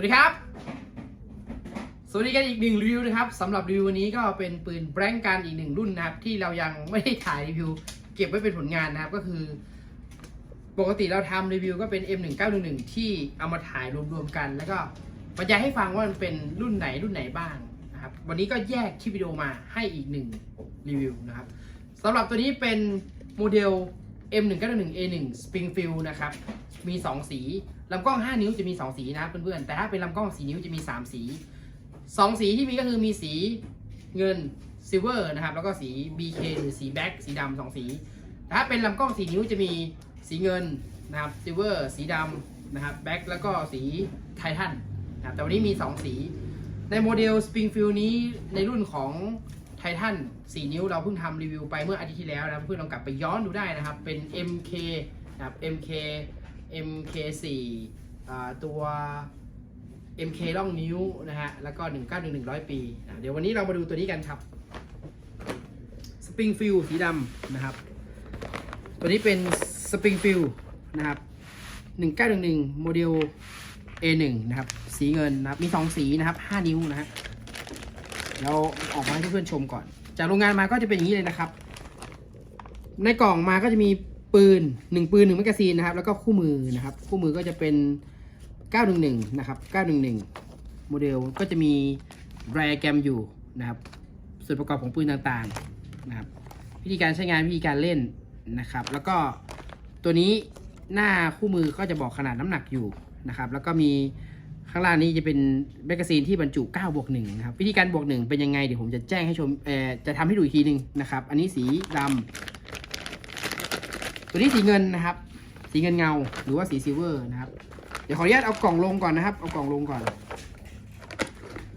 วัสดีครับ สวัสดีกันอีกหนึ่งรีวิวนะครับสำหรับรีวิววันนี้ก็เป็นปืนแบงกันอีกหนึ่งรุ่นนะครับ ที่เรายังไม่ได้ถ่ายรีวิว เก็บไว้เป็นผลงานนะครับก็คือ ปกติเราทำรีวิวก็เป็น M1911 ที่เอามาถ่ายรวมๆกัน แล้วก็บรรยายให้ฟังว่ามันเป็นรุ่นไหนรุ่นไหนบ้างนะครับวันนี้ก็แยกคลิปวิดีโอมาให้อีกหนึ่งรีวิวนะครับสำหรับตัวนี้เป็นโมเดล M1911A1 Springfield นะครับมี 2 สี ลำกล้อง 5 นิ้วจะมี 2 สีนะเพื่อนๆ แต่ถ้าเป็นลำกล้อง 4 นิ้วจะมี 3 สี 2 สีที่มีก็คือมีสีเงินซิลเวอร์นะครับ แล้วก็สี BK หรือสีแบ็กสีดำสองสี ถ้าเป็นลำกล้อง 4 นิ้วจะมีสีเงินนะครับซิลเวอร์สีดำนะครับแบ็กแล้วก็สีไททันนะครับแต่วันนี้มี 2 สี ในโมเดล Springfield นี้ในรุ่นของไททัน4 นิ้วเราเพิ่งทำรีวิวไปเมื่ออาทิตย์ที่แล้วนะเพื่อนลองกลับไปย้อนดูได้นะครับเป็น MK นะครับ MK MK4 ตัว MK ล่องนิ้วนะฮะ แล้วก็ 191100 ปีอะเดี๋ยววันนี้เรามาดูตัวนี้กันครับ Springfield สีดำนะครับ ตัวนี้เป็น Springfield นะครับ 1911 โมเดล A1 นะครับ สีเงินนะครับ มี 2 สีนะครับ 5 นิ้วนะฮะเราออกมาให้เพื่อนๆชมก่อน จากโรงงานมาก็จะเป็นอย่างนี้เลยนะครับ ในกล่องมาก็จะมี ปืน1ปืน1แมกกาซีนนะครับ แล้วก็คู่มือนะครับ คู่มือก็จะเป็น 911 นะครับ 911 โมเดลก็จะมีแรแกรมอยู่นะครับ ส่วนประกอบของปืนต่างๆนะครับ วิธีการใช้งานวิธีการเล่นนะครับ แล้วก็ตัวนี้หน้าคู่มือก็จะบอกขนาดน้ำหนักอยู่นะครับ แล้วก็มีข้างล่างนี้จะเป็นแมกกาซีนที่บรรจุ9บวก1นะครับ วิธีการบวก1เป็นยังไงเดี๋ยวผมจะแจ้งให้ชมจะทำให้ดูอีกทีหนึงนะครับ อันนี้สีดำ ตัวนี้สีเงินนะครับ สีเงินเงาหรือว่าสีซิลเวอร์นะครับ เดี๋ยวขออนุญาตเอากล่องลงก่อนนะครับ เอากล่องลงก่อน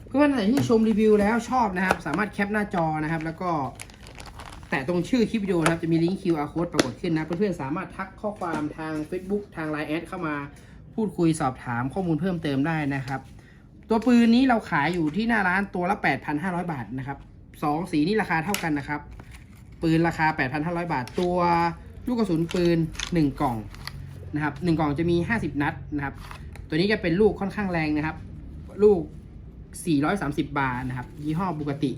เพื่อนๆไหนที่ชมรีวิวแล้วชอบนะครับ สามารถแคปหน้าจอนะครับ แล้วก็แตะตรงชื่อคลิปวิดีโอนะครับ จะมีลิงก์ QR code ปรากฏขึ้นนะ เพื่อนๆสามารถทักข้อความทาง Facebook ทาง Line แอดเข้ามาพูดคุยสอบถามข้อมูลเพิ่มเติมได้นะครับ ตัวปืนนี้เราขายอยู่ที่หน้าร้านตัวละ 8,500 บาทนะครับสองสีนี้ราคาเท่ากันนะครับ ปืนราคา 8,500 บาท ตัว ลูกกระสุนปืน 1 กล่องนะครับ1กล่องจะมี 50 นัดนะครับ ตัวนี้จะเป็นลูกค่อนข้างแรงนะครับ ลูก 430 บาทนะครับ ยี่ห้อบุกติ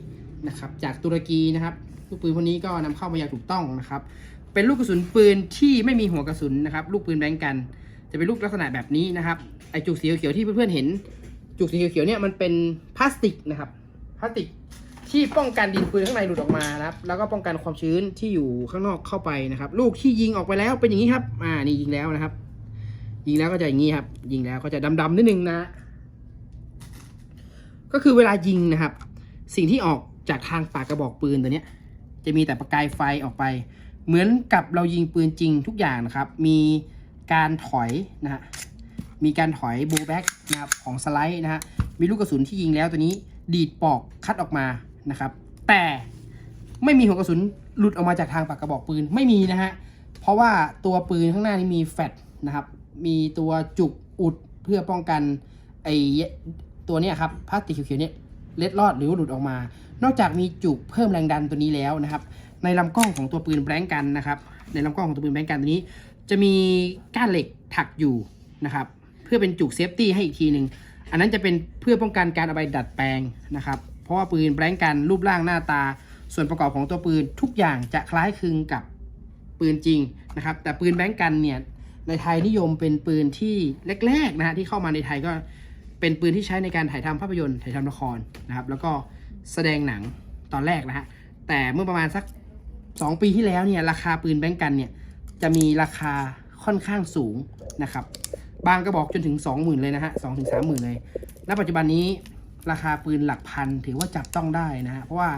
นะครับ จากตุรกีนะครับ ลูกปืนพวกนี้ก็นำเข้ามาอย่างถูกต้องนะครับ เป็นลูกกระสุนปืนที่ไม่มีหัวกระสุนนะครับ ลูกปืนแบงกัน จะเป็นลูกลักษณะแบบนี้นะครับ ไอจุกสีเขียวที่เพื่อนๆเห็น จุกสีเขียวๆเนี่ยมันเป็นพลาสติกนะครับ พลาสติก ที่ป้องกันดินปืนข้างในหลุดออกมานะครับ แล้วก็ป้องกันความชื้นที่อยู่ข้างนอกเข้าไปนะครับ ลูกที่ยิงออกไปแล้วเป็นอย่างนี้ครับ อ่า นี่ยิงแล้วนะครับ ยิงแล้วก็จะอย่างนี้ครับ ยิงแล้วก็จะดำๆนิดนึงนะ ก็คือเวลายิงนะครับ สิ่งที่ออกจากทางปากกระบอกปืนตัวเนี้ย จะมีแต่ประกายไฟออกไป เหมือนกับเรายิงปืนจริงทุกอย่างนะครับ มีการถอยนะฮะ มีการถอยบูแบ็กนะครับของสไลด์นะฮะ มีลูกกระสุนที่ยิงแล้วตัวนี้ดีดปอกคัดออกมา นะครับ แต่ไม่มีหัวกระสุนหลุดออกมาจากทางปากกระบอกปืนไม่มีนะฮะ เพราะว่าตัวปืนข้างหน้านี้มีแฟตนะครับ มีตัวจุกอุดเพื่อป้องกันไอตัวนี้ครับพลาสติกเขียวๆเนี่ยเล็ดลอดหรือว่าหลุดออกมา นอกจากมีจุกเพิ่มแรงดันตัวนี้แล้วนะครับ ในลำกล้องของตัวปืนแบงกันนะครับ ในลำกล้องของตัวปืนแบงกันตัวนี้ จะมีก้านเหล็กถักอยู่นะครับ เพื่อเป็นจุกเซฟตี้ให้อีกทีหนึ่งอันนั้นจะเป็นเพื่อป้องกันการเอาไปดัดแปลงนะครับ เพราะว่าปืนแบงกันรูปร่างหน้าตา ส่วนประกอบของตัวปืนทุกอย่างจะคล้ายคลึงกับปืนจริงนะครับ แต่ปืนแบงกันเนี่ยในไทยนิยมเป็นปืนที่แรกๆนะฮะที่เข้ามาในไทยก็เป็นปืนที่ใช้ในการถ่ายทำภาพยนตร์ถ่ายทำละครนะครับ แล้วก็แสดงหนังตอนแรกนะฮะแต่เมื่อประมาณสัก 2 ปีที่แล้วเนี่ยราคาปืนแบงกันเนี่ยจะมีราคาค่อนข้างสูงนะครับ บางกระบอกจนถึง 20,000 เลยนะฮะสองถึงสามหมื่นเลย ณ ปัจจุบันนี้ ราคาปืนหลักพันถือว่าจับต้องได้นะฮะเพราะว่า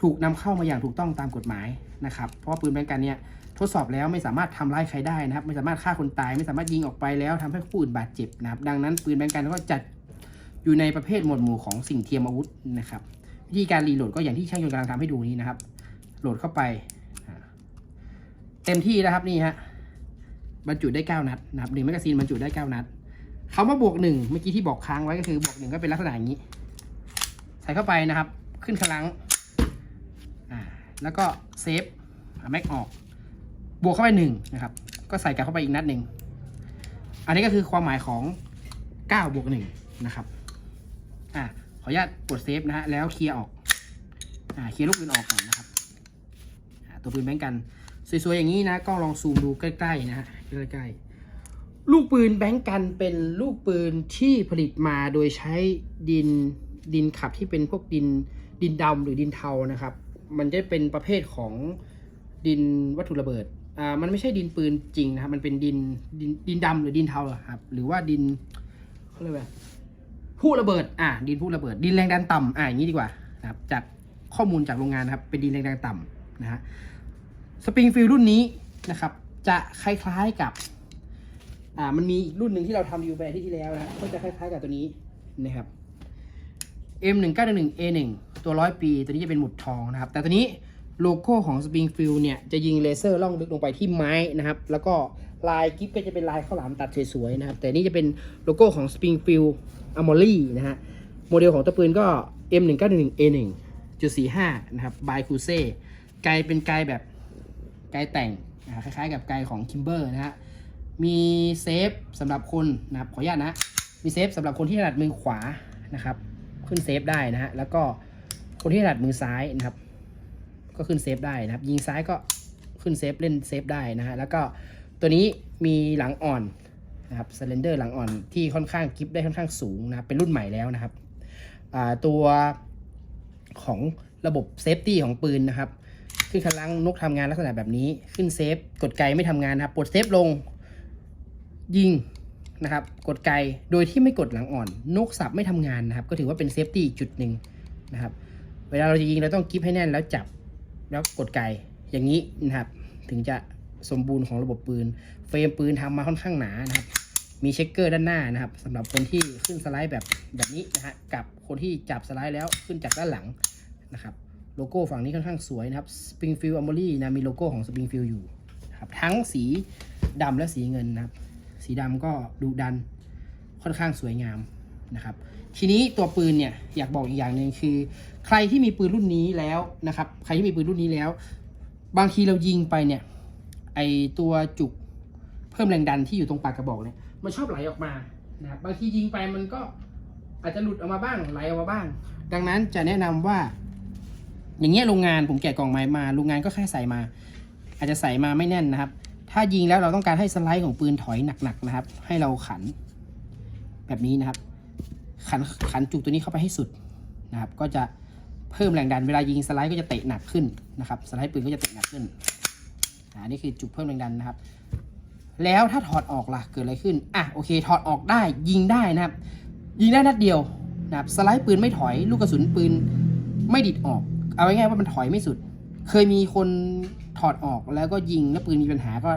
ถูกนำเข้ามาอย่างถูกต้องตามกฎหมายนะครับ เพราะว่าปืนแบงกันเนี่ยทดสอบแล้วไม่สามารถทำร้ายใครได้นะครับ ไม่สามารถฆ่าคนตาย ไม่สามารถยิงออกไปแล้วทำให้ผู้อื่นบาดเจ็บนะครับ ดังนั้นปืนแบงกันก็จัดอยู่ในประเภทหมวดหมู่ของสิ่งเทียมอาวุธนะครับวิธีการรีโหลดก็อย่างที่ช่างยนต์กำลังทำให้ดูนี้นะครับ โหลดเข้าไป เต็มที่แล้วครับนี่ฮะบรรจุได้ 9 นัดนะครับหนึ่งแมกกาซีนบรรจุได้ 9 นัดคำว่าบวกหนึ่งเมื่อกี้ที่บอกค้างไว้ก็คือบวกหนึ่งก็เป็นลักษณะอย่างนี้ ใส่เข้าไปนะครับ ขึ้นคลัง แล้วก็เซฟแม็กออก บวกเข้าไปหนึ่งนะครับ ก็ใส่กลับเข้าไปอีกนัดหนึ่ง อันนี้ก็คือความหมายของ 9 บวกหนึ่งนะครับอะขออนุญาตกดเซฟนะฮะ แล้วเคลียร์ออก อ่า เคลียร์ลูกปืนออกก่อนนะครับ ตัวปืนแบงก์กันสวยๆอย่างนี้นะก็ลองซูมดูใกล้ๆนะฮะใกล้ๆ ลูกปืนแบงก์กันเป็นลูกปืนที่ผลิตมาโดยใช้ดิน ดินขับที่เป็นพวกดินดินดำหรือดินเทานะครับ มันจะเป็นประเภทของดินวัตถุระเบิดอ่ามันไม่ใช่ดินปืนจริงนะครับ มันเป็นดินดินดินดำหรือดินเทาอะครับ หรือว่าดินเขาเรียกว่าผู้ระเบิดอ่าดินผู้ระเบิด ดินแรงดันต่ำอ่าอย่างนี้ดีกว่านะครับ จากข้อมูลจากโรงงานนะครับ เป็นดินแรงดันต่ำนะฮะสปริงฟิลรุ่นนี้นะครับ จะคล้ายๆกับอ่ามันมีอีกรุ่นหนึ่งที่เราทำรีวิวไปที่ที่แล้วนะก็จะคล้ายๆกับตัวนี้นะครับ M 1 9 1 1 A 1 ตัวร้อยปี ตัวนี้จะเป็นหมุดทองนะครับ แต่ตัวนี้โลโก้ของ Springfield เนี่ย จะยิงเลเซอร์ล่องลึกลงไปที่ไม้นะครับ แล้วก็ลายกิฟก็จะเป็นลายข้าวหลามตัดสวยๆนะครับ แต่นี่จะเป็นโลโก้ของ Springfield Armory นะฮะ โมเดลของตัวปืนก็ M 1 9 1 1 A 1 จุด45นะครับ by Cruze ไกลเป็นไกลแบบไกลแต่งนะคล้ายๆ กับไกลของ Kimber นะฮะ มีเซฟสำหรับคนนะครับขออนุญาตนะ มีเซฟสำหรับคนที่ถนัดมือขวานะครับ ขึ้นเซฟได้นะฮะแล้วก็คนที่ถนัดมือซ้ายนะครับ ก็ขึ้นเซฟได้นะครับ ยิงซ้ายก็ขึ้นเซฟเล่นเซฟได้นะฮะแล้วก็ตัวนี้มีหลังอ่อนนะครับสเลนเดอร์หลังอ่อนที่ค่อนข้างกิฟได้ค่อนข้างสูงนะครับเป็นรุ่นใหม่แล้วนะครับตัวของระบบเซฟตี้ของปืนนะครับขึ้นคันลังนกทำงานลักษณะแบบนี้ขึ้นเซฟกดไกไม่ทำงานนะครับปลดเซฟลงยิง นะครับกดไกโดยที่ไม่กดหลังอ่อนนกสับไม่ทำงานนะครับ ก็ถือว่าเป็นเซฟตี้จุดหนึ่งนะครับ เวลาเราจะยิงเราต้องกิฟให้แน่นแล้วจับแล้วกดไกอย่างนี้นะครับ ถึงจะสมบูรณ์ของระบบปืน เฟรมปืนทำมาค่อนข้างหนานะครับ มีเช็คเกอร์ด้านหน้านะครับสำหรับคนที่ขึ้นสไลด์แบบแบบนี้นะฮะกับคนที่จับสไลด์แล้วขึ้นจากด้านหลังนะครับโลโก้ฝั่งนี้ค่อนข้างสวยนะครับ Springfield Armory นะมีโลโก้ของ Springfield อยู่นะครับทั้งสีดำและสีเงินนะครับ สีดำก็ดุดันค่อนข้างสวยงามนะครับ ทีนี้ตัวปืนเนี่ยอยากบอกอีกอย่างหนึ่งคือ ใครที่มีปืนรุ่นนี้แล้วนะครับ ใครที่มีปืนรุ่นนี้แล้ว บางทีเรายิงไปเนี่ย ไอตัวจุกเพิ่มแรงดันที่อยู่ตรงปากกระบอกเนี่ยมันชอบไหลออกมานะบบางทียิงไปมันก็อาจจะหลุดออกมาบ้างไหลออกมาบ้าง ดังนั้นจะแนะนำว่า อย่างเงี้ยโรงงานผมแกะกล่องไม้มาโรงงานก็แค่ใส่มา อาจจะใส่มาไม่แน่นนะครับ ถ้ายิงแล้วเราต้องการให้สไลด์ของปืนถอยหนักๆนะครับ ให้เราขันแบบนี้นะครับ ขันขันจุกตัวนี้เข้าไปให้สุดนะครับ ก็จะเพิ่มแรงดันเวลายิงสไลด์ก็จะเตะหนักขึ้นนะครับ สไลด์ปืนก็จะเตะหนักขึ้นอ่านี่คือจุกเพิ่มแรงดันนะครับ แล้วถ้าถอดออกล่ะเกิดอะไรขึ้นอะโอเค ถอดออกได้ยิงได้นะครับ ยิงได้นัดเดียวนะครับสไลด์ปืนไม่ถอยลูกกระสุนปืนไม่ดิดออก เอาง่ายๆว่ามันถอยไม่สุด เคยมีคน ดออกแล้วก็ยิงแล้วปืนมีปัญหาก็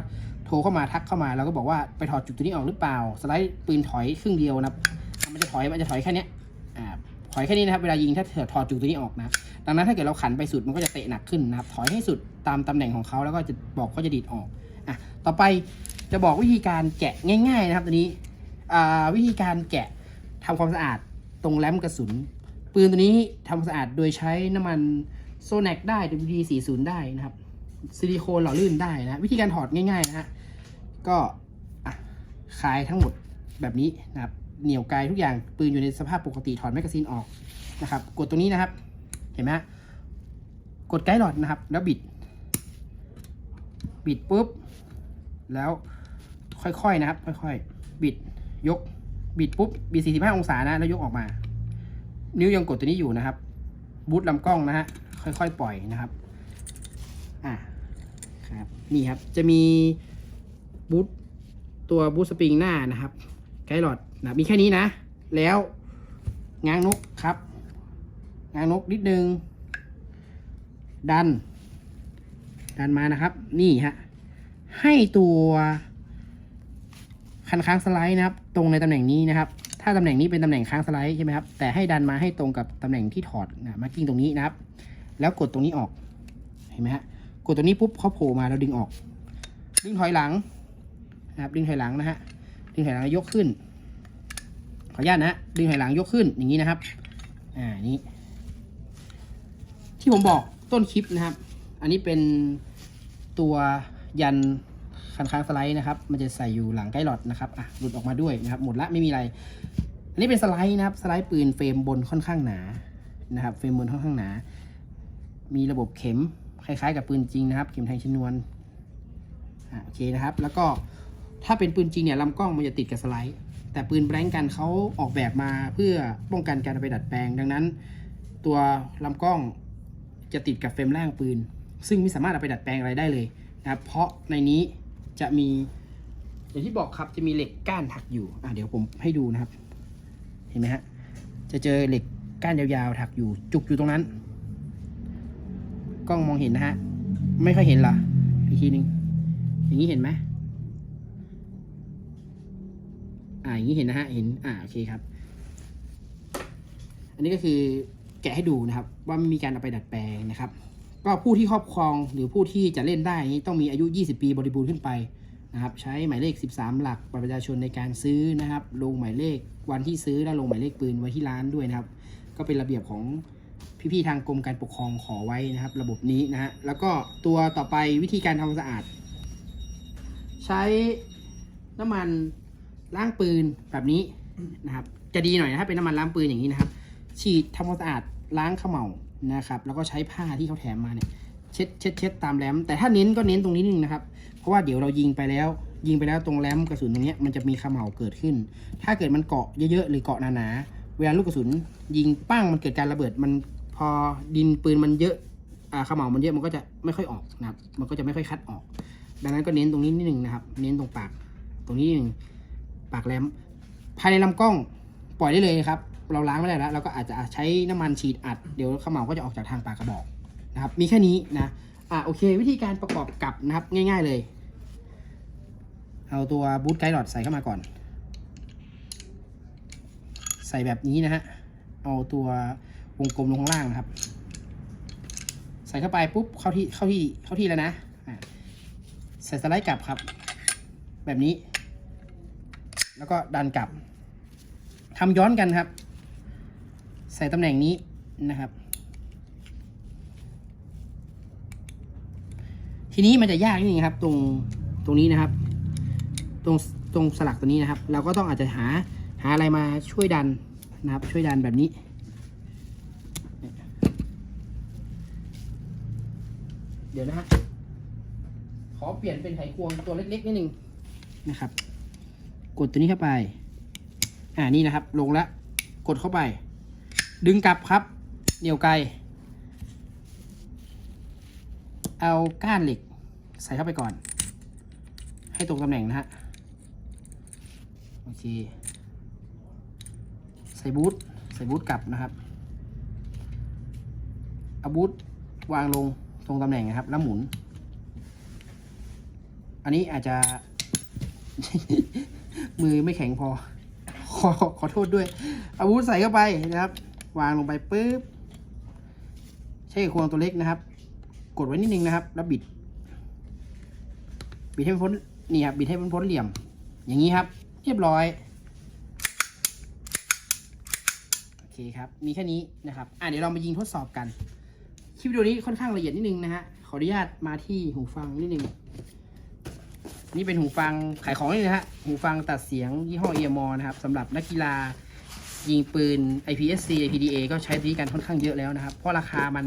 โทรเข้ามาทักเข้ามาแล้วก็บอกว่าไปถอดจุดตัวนี้ออกหรือเปล่า สไลด์ปืนถอยครึ่งเดียวนะมันจะถอยมันจะถอยแค่นี้อ่าถอยแค่นี้นะครับเวลายิงถ้าถอดจุดตัวนี้ออกนะดังนั้นถ้าเกิดเราขันไปสุดมันก็จะเตะหนักขึ้นนะครับถอยให้สุดตามตำแหน่งของเขาแล้วก็จะบอกเขาจะดีดออกอะต่อไปจะบอกวิธีการแกะง่าย ๆ นะครับตัวนี้อ่าวิธีการแกะทำความสะอาดตรงแรมกระสุน ปืนตัวนี้ทำความสะอาดโดยใช้น้ำมันโซแนกได้ WD40 ได้นะครับ ซิลิโคนหล่อลื่นได้นะ วิธีการถอดง่ายๆนะฮะก็คลายทั้งหมดแบบนี้นะครับเหนี่ยวไกลทุกอย่างปืนอยู่ในสภาพปกติถอดแมกกาซีนออกนะครับ กดตรงนี้นะครับ เห็นไหมกดไกด์หลอดนะครับ แล้วบิด บิดปุ๊บ แล้วค่อยๆนะครับ ค่อยๆ บิดยก บิดปุ๊บบิด45 องศานะ แล้วยกออกมา นิ้วยังกดตัวนี้อยู่นะครับ บูทลำกล้องนะฮะค่อยๆ ปล่อยนะครับ อะ ครับ นี่ครับ จะมีบูทตัวบูทสปริงหน้านะครับ ไกด์หลอดนะมีแค่นี้นะ แล้วง้างนกครับ ง้างนกนิดนึง ดัน ดันมานะครับ นี่ฮะ ให้ตัวคันค้างสไลด์นะครับ ตรงในตำแหน่งนี้นะครับ ถ้าตำแหน่งนี้เป็นตำแหน่งค้างสไลด์ใช่ไหมครับ แต่ให้ดันมาให้ตรงกับตำแหน่งที่ถอดนะมาร์กิ้งตรงนี้นะครับ แล้วกดตรงนี้ออก เห็นไหมฮะ กดตัวนี้ปุ๊บเขาโผล่มาแล้วดึงออก ดึงถอยหลังนะครับดึงถอยหลังนะฮะดึงถอยหลังยกขึ้น ขออนุญาตนะฮะดึงถอยหลังยกขึ้นอย่างนี้นะครับอ่านี้ ที่ผมบอกต้นคลิปนะครับ อันนี้เป็นตัวยันคันค้างสไลด์นะครับ มันจะใส่อยู่หลังใกล้หลอดนะครับอะหลุดออกมาด้วยนะครับ หมดละไม่มีอะไร อันนี้เป็นสไลด์นะครับ สไลด์ปืนเฟรมบนค่อนข้างหนานะครับ เฟรมบนค่อนข้างหนา มีระบบเข็ม คล้ายๆกับปืนจริงนะครับ เข็มแทงชนวนโอเคนะครับ แล้วก็ถ้าเป็นปืนจริงเนี่ยลำกล้องมันจะติดกับสไลด์ แต่ปืนแบล็งกันเขาออกแบบมาเพื่อป้องกันการไปดัดแปลง ดังนั้น ตัวลำกล้องจะติดกับเฟรมล่างปืน ซึ่งไม่สามารถเอาไปดัดแปลงอะไรได้เลยนะครับ เพราะในนี้จะมีอย่างที่บอกครับจะมีเหล็กก้านถักอยู่อะเดี๋ยวผมให้ดูนะครับ เห็นไหมฮะจะเจอเหล็กก้านยาวๆถักอยู่จุกอยู่ตรงนั้น กล้องมองเห็นนะฮะ ไม่ค่อยเห็นเหรอ อีกทีหนึ่งอย่างนี้เห็นไหมอ่าอย่างนี้เห็นนะฮะ เห็น อ่า โอเคครับ อันนี้ก็คือแกะให้ดูนะครับ ว่าม่มีการเอาไปดัดแปลงนะครับ ก็ผู้ที่ครอบครองหรือผู้ที่จะเล่นได้นี้ต้องมีอายุ 20 ปีบริบูรณ์ขึ้นไปนะครับ ใช้หมายเลข 13 หลักบัตรประชาชนในการซื้อนะครับ ลงหมายเลขวันที่ซื้อและลงหมายเลขปืนไว้ที่ร้านด้วยนะครับ ก็เป็นระเบียบของ พี่ๆทางกรมการปกครองขอไว้นะครับ ระบบนี้นะฮะแล้วก็ตัวต่อไปวิธีการทำความสะอาด ใช้น้ำมันล้างปืนแบบนี้นะครับ จะดีหน่อยนะถ้าเป็นน้ำมันล้างปืนอย่างนี้นะครับ ฉีดทำความสะอาดล้างเขม่านะครับ แล้วก็ใช้ผ้าที่เขาแถมมาเนี่ยเช็ดเช็ดเช็ดตามแรมแต่ถ้าเน้นก็เน้นตรงนี้นึงนะครับ เพราะว่าเดี๋ยวเรายิงไปแล้ว ยิงไปแล้วตรงแรมกระสุนตรงนี้มันจะมีเขม่าเกิดขึ้น ถ้าเกิดมันเกาะเยอะๆหรือเกาะหนาๆเวลาลูกกระสุนยิงปั้งมันเกิดการระเบิดมัน พอดินปืนมันเยอะอ่าเขม่ามันเยอะมันก็จะไม่ค่อยออกนะครับ มันก็จะไม่ค่อยคัดออก ดังนั้นก็เน้นตรงนี้นิดนึงนะครับ เน้นตรงปาก ตรงนี้นิดนึงปากแรมภายในลำกล้องปล่อยได้เลยครับ เราล้างไม่ได้แล้วเราก็อาจจะใช้น้ำมันฉีดอัด เดี๋ยวขม่าก็จะออกจากทางปากกระบอกนะครับ มีแค่นี้นะอะโอเค วิธีการประกอบกับนะครับง่าย ๆเลย เอาตัวบูทไกด์หลอดใส่เข้ามาก่อน ใส่แบบนี้นะฮะเอาตัว วงกลมลงข้างล่างนะครับ ใส่เข้าไปปุ๊บเข้าที่เข้าที่เข้าที่แล้วนะใส่สไลด์กลับครับ แบบนี้ แล้วก็ดันกลับทำย้อนกันครับ ใส่ตำแหน่งนี้นะครับ ทีนี้มันจะยากนิดนึงครับ ตรงตรงนี้นะครับ ตรงตรงสลักตัวนี้นะครับ เราก็ต้องอาจจะหาหาอะไรมาช่วยดันนะครับ ช่วยดันแบบนี้ ดี๋ยวนะฮะ ขอเปลี่ยนเป็นไขควงตัวเล็กๆนิดนึงนะครับ กดตัวนี้เข้าไป อ่านี่นะครับ ลงแล้ว กดเข้าไป ดึงกลับครับ เหนี่ยวไกล เอาก้านเหล็ก ใส่เข้าไปก่อน ให้ตรงตำแหน่งนะฮะ โอเค ใส่บูทใส่บูทกลับนะครับ เอาบูทวางลง ตรงตำแหน่งนะครับ แล้วหมุน อันนี้อาจจะ มือไม่แข็งพอ ขอขอโทษด้วย อาวุธใส่เข้าไปนะครับ วางลงไปปุ๊บ ใช้ควงตัวเล็กนะครับ กดไว้นิดนึงนะครับ แล้วบิด บิดให้มันพ้นนี่ครับบิดให้มันพ้นเหลี่ยม อย่างนี้ครับ เรียบร้อยโอเคครับ มีแค่นี้นะครับ อะเดี๋ยวเรามายิงทดสอบกัน คลิปวิดีโอนี้ค่อนข้างละเอียดนิดนึงนะฮะ ขออนุญาตมาที่หูฟังนิดนึง นี่เป็นหูฟังขายของนี่นะฮะ หูฟังตัดเสียงยี่ห้อเอียมอนะครับสำหรับนักกีฬายิงปืน IPSC IPDA ก็ใช้วิธีการค่อนข้างเยอะแล้วนะครับ เพราะราคามัน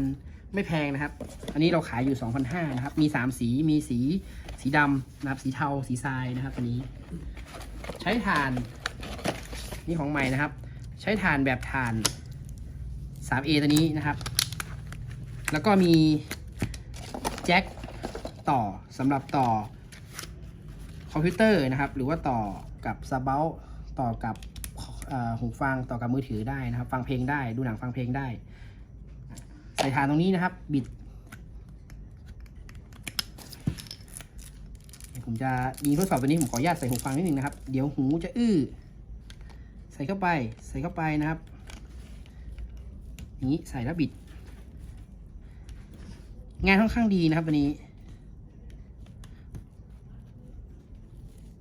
ไม่แพงนะครับ อันนี้เราขายอยู่ 2,500นะครับ มี 3 สี มีสี สีดำนะครับ สีเทา สีทรายนะครับอันนี้ ใช้ถ่าน นี่ของใหม่นะครับ ใช้ถ่านแบบถ่าน 3A ตัวนี้นะครับ แล้วก็มีแจ็คต่อสำหรับต่อคอมพิวเตอร์นะครับ หรือว่าต่อกับซาเบลต่อกับหูฟังต่อกับมือถือได้นะครับ ฟังเพลงได้ดูหนังฟังเพลงได้ ใส่ฐานตรงนี้นะครับ บิด ผมจะยิงทดสอบตัวนี้ผมขออนุญาตใส่หูฟังนิดนึงนะครับ เดี๋ยวหูจะอื้อใส่เข้าไปใส่เข้าไปนะครับอย่างนี้ใส่แล้วบิด งานค่อนข้างดีนะครับวันนี้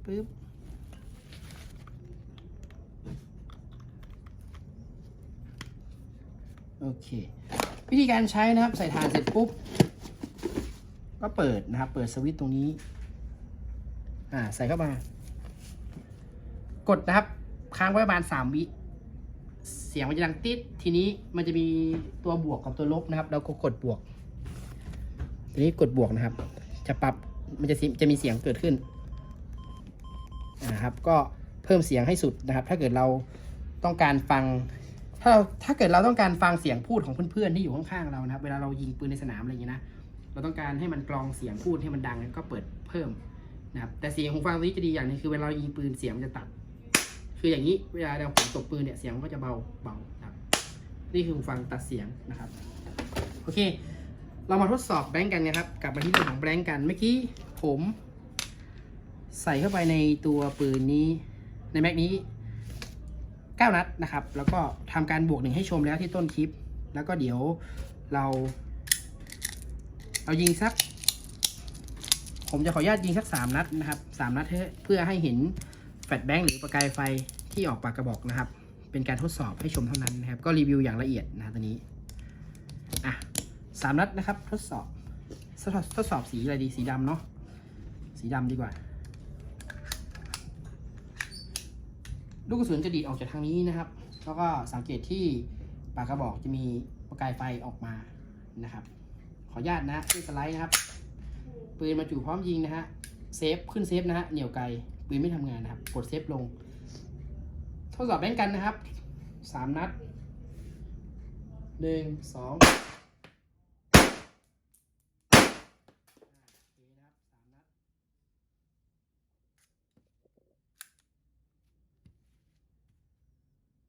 ปึ๊บโอเค วิธีการใช้นะครับ ใส่ฐานเสร็จปุ๊บ ก็เปิดนะครับ เปิดสวิตช์ตรงนี้ อ่า ใส่เข้ามา กดนะครับ ค้างไว้ประมาณสามวิ เสียงมันจะดังติด ทีนี้มันจะมีตัวบวกกับตัวลบนะครับ เราก็กดบวก นี้กดบวกนะครับ จะปรับมันจะจะมีเสียงเกิดขึ้นนะครับ ก็เพิ่มเสียงให้สุดนะครับ ถ้าเกิดเราต้องการฟัง ถ้าเราถ้าเกิดเราต้องการฟังเสียงพูดของเพื่อนๆที่อยู่ข้างๆเรานะครับ เวลาเรายิงปืนในสนามอะไรอย่างนี้นะเราต้องการให้มันกรองเสียงพูดให้มันดังก็เปิดเพิ่มนะครับแต่เสียงหูฟังตัวนี้จะดีอย่างนึงคือเวลาเรายิงปืนเสียงมันจะตัด คืออย่างนี้เวลาเราผมตบปืนเนี่ยเสียงมันก็จะเบาเบานะครับนี่คือหูฟังตัดเสียงนะครับ โอเค เรามาทดสอบแบงก์กันนะครับกลับมาที่เรื่องของแบงก์กันเมื่อกี้ผม ใส่เข้าไปในตัวปืนนี้ในแม็กนี้ 9 นัดนะครับ แล้วก็ทำการบวกหนึ่งให้ชมแล้วที่ต้นคลิป แล้วก็เดี๋ยวเรา เรายิงสัก ผมจะขออนุญาตยิงสัก 3 นัดนะครับ 3 นัดเพื่อให้เห็นแฟลชแบงค์หรือประกายไฟที่ออกปากกระบอกนะครับ เป็นการทดสอบให้ชมเท่านั้นนะครับ ก็รีวิวอย่างละเอียดนะตอนนี้ สามนัดนะครับ ทดสอบทดสอบทดสอบสีอะไรดีสีดำเนาะสีดำดีกว่า ลูกกระสุนจะดีดออกจากทางนี้นะครับ แล้วก็สังเกตที่ปากกระบอกจะมีประกายไฟออกมานะครับ ขออนุญาตนะที่สไลด์นะครับ ปืนมาจู่พร้อมยิงนะฮะเซฟขึ้นเซฟนะฮะเหนี่ยวไกลปืนไม่ทำงานนะครับกดเซฟลง ทดสอบแบงกันนะครับสามนัดหนึ่งสองโอเคนะครับสามนัด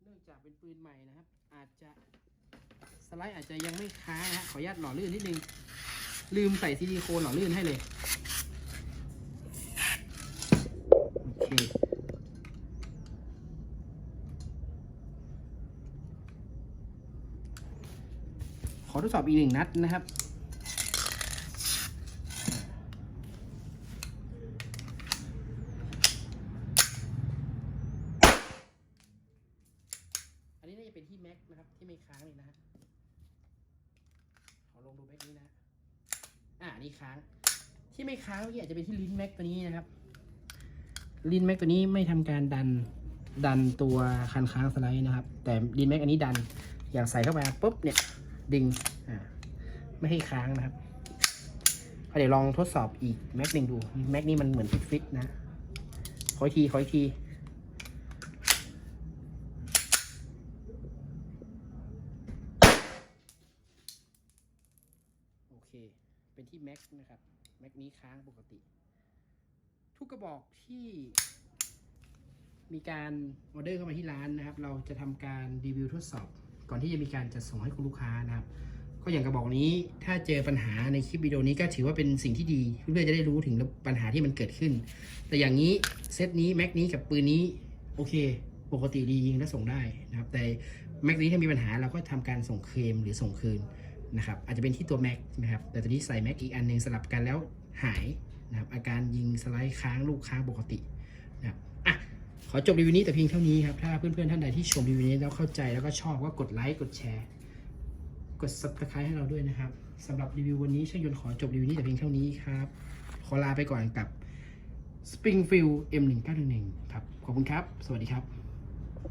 เนื่องจากเปืนใหม่นะครับ อาจจะสไลด์อาจจะยังไม่ค้างนะฮะขออนุญาตหล่อลื่นนิดนึง ลืมใส่ซิลิโคนหล่อลื่นให้เลย โอเค ขอทดสอบอีกหนึ่งนัดนะครับ อันนี้น่าจะเป็นที่แม็กนะครับ ที่ไม่ค้างเลยนะฮะ ขอลองดูแม็กนี้นะ อ่านี่ค้าง ที่ไม่ค้างเมื่อ กี้อาจจะเป็นที่ลิ้นแม็กตัวนี้นะครับ ลิ้นแม็กตัวนี้ไม่ทำการดันดันตัวคันค้างสไลด์นะครับ แต่ลิ้นแม็กอันนี้ดัน อย่างใส่เข้าไปปุ๊บเนี่ยดึงอ่าไม่ให้ค้างนะครับเดี๋ยวลองทดสอบอีกแม็กหนึ่งดูแม็กนี้มันเหมือนฟิตๆนะขออีกทีขออีกที โอเค เป็นที่แม็กนะครับ แม็กนี้ ค้างปกติ ทุกกระบอกที่มีการออเดอร์เข้ามาที่ร้านนะครับ เราจะทำการรีวิวทดสอบ ก่อนที่จะมีการจัดส่งให้คุณลูกค้านะครับ ก็อย่างกระบอกนี้ถ้าเจอปัญหาในคลิปวิดีโอนี้ก็ถือว่าเป็นสิ่งที่ดีเพื่อนๆจะได้รู้ถึงปัญหาที่มันเกิดขึ้น แต่อย่างนี้เซตนี้แม็กนี้กับปืนนี้โอเค ปกติดียิงและส่งได้นะครับ แต่แม็กนี้ถ้ามีปัญหาเราก็ทำการส่งเคลมหรือส่งคืนนะครับอาจจะเป็นที่ตัวแม็กนะครับแต่ตอนนี้ใส่แม็กอีกอันหนึงสลับกันแล้ว หายนะครับอาการยิงสไลด์ค้างลูกค้างปกตินะครับอะขอจบรีวิวนี้แต่เพียงเท่านี้ครับ ถ้าเพื่อนๆท่านใดที่ชมรีวิวนี้แล้วเข้าใจแล้วก็ชอบก็กดไลค์กดแชร์ กด subscribe ให้เราด้วยนะครับสำหรับรีวิววันนี้ช่างยนต์ขอจบรีวิวนี้แต่เพียงเท่านี้ครับขอลาไปก่อนกับ Springfield M1911 ครับ ขอบคุณครับ สวัสดีครับ